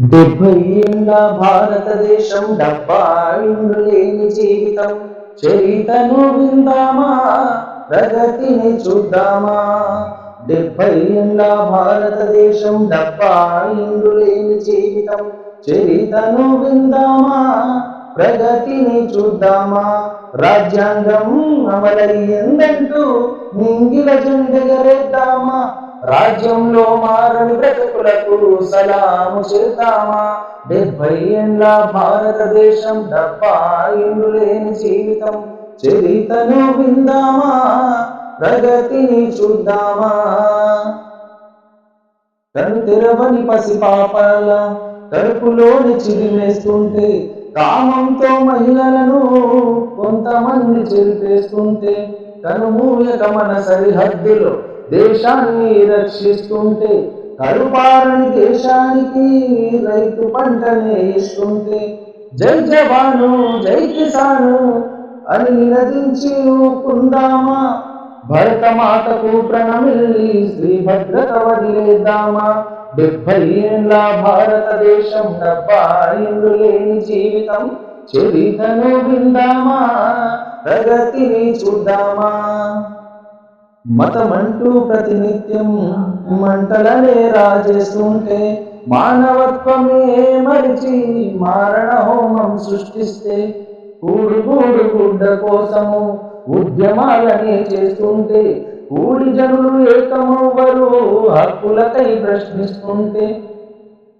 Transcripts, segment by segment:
డెబ్బై ఏళ్ళ భారతదేశం డబ్బా లేని జీవితం. చరితను విందామా? ప్రగతిని చూద్దామా? డెబ్బై ఏళ్ళ భారతదేశం డబ్బా లేని జీవితం. చరితను విందామా? ప్రగతిని చూద్దామా? రాజ్యాంగం అమలయ్యిందంటూ నింగిల జెండెగరేద్దామా రాజ్యంలో మారని బ్రతుకులకు సలాము చేద్దామా డెబ్బై ఏళ్ళ భారతదేశం డబ్బా ఇల్లు లేని జీవితం. చరితను విందామా ప్రగతిని చూద్దామా. కను తెరవని పసిపాపాల కడుపులోని చిరిమేస్తుంటే కామంతో మహిళలను కొంతమంది చెరిపేస్తుంటే కనుమూయక మన సరిహద్దులో దేశాన్ని రక్షిస్తుంటే కరుపారని దేశానికి రైతు పంటనే ఇస్తుంటే జై జవాను జై కిసాను అని నినదించి ఊపుకుందామా? భరత మాతకు ప్రణమిల్లి శ్రీ భద్రత వదిలేద్దామా? డెబ్బై ఏళ్ళ భారతదేశం డబ్బా లేని జీవితం చరితను విందామా? ప్రగతిని చూద్దామా? మతమంటూ ప్రతినిత్యం మంటలనే రాజేస్తుంటే మానవత్వమే మరిచి మారణ హోమం సృష్టిస్తే కూడు కూడు గుడ్డ కోసము ఉద్యమాలనే చేస్తుంటే కూడి జనులు ఏకమవ్వరు హక్కులకై ప్రశ్నిస్తుంటే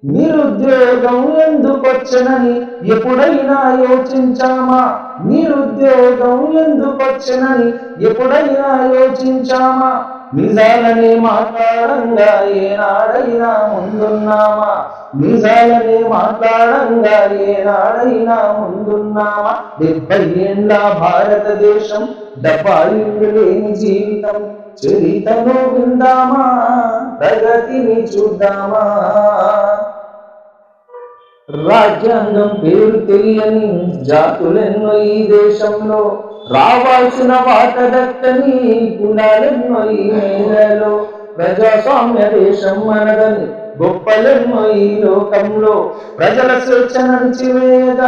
నిరుద్యోగం ఎందుకొచ్చనని ఎప్పుడైనా యోచించామా? నిరుద్యోగం ఎందుకొచ్చనని ఎప్పుడైనా యోచించామా? నిజాలని మాట్లాడంగా ఏనాడైనా ముందున్నామా? నిజాలని మాట్లాడంగా ఏనాడైనా ముందున్నామా? డెబ్బై ఏళ్ళ భారతదేశం డబ్బా లేని జీవితం చరితను విందామా? ప్రగతిని చూద్దామా? రాజ్యాంగం పేరు తెలియని జాతులెన్నో ఈ దేశంలో. రావాల్సిన వాట దక్కని గుణాలెన్నో ఈ నేలలో. ప్రజాస్వామ్య దేశం మనదని గొప్పలెన్నో ఈ లోకంలో. ప్రజల స్వేచ్ఛ వేద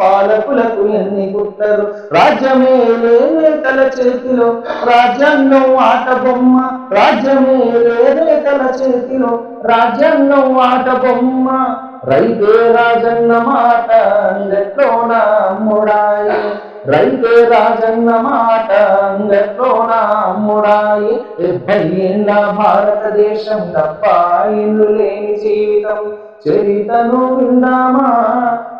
పాలకులకు ఎన్ని గుట్టరు రాజ్యమే నేతల చేతిలో. రాజ్యాంగం ఆట బొమ్మ. రాజ్యమే నేతల చేతిలో. రాజ్యాంగం ఆట బొమ్మ. రైతే రాజన్న మాట అంగట్లోన ముడాయి. రైతే రాజన్న మాట అంగట్లోన ముడాయి. డెబ్బై ఏళ్ళ భారతదేశం తప్ప ఇల్లు లేని జీవితం. చరితను విందామా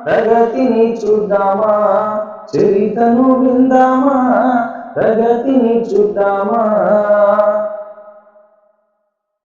ప్రగతిని చూద్దామా. చరితను విందామా ప్రగతిని చూద్దామా.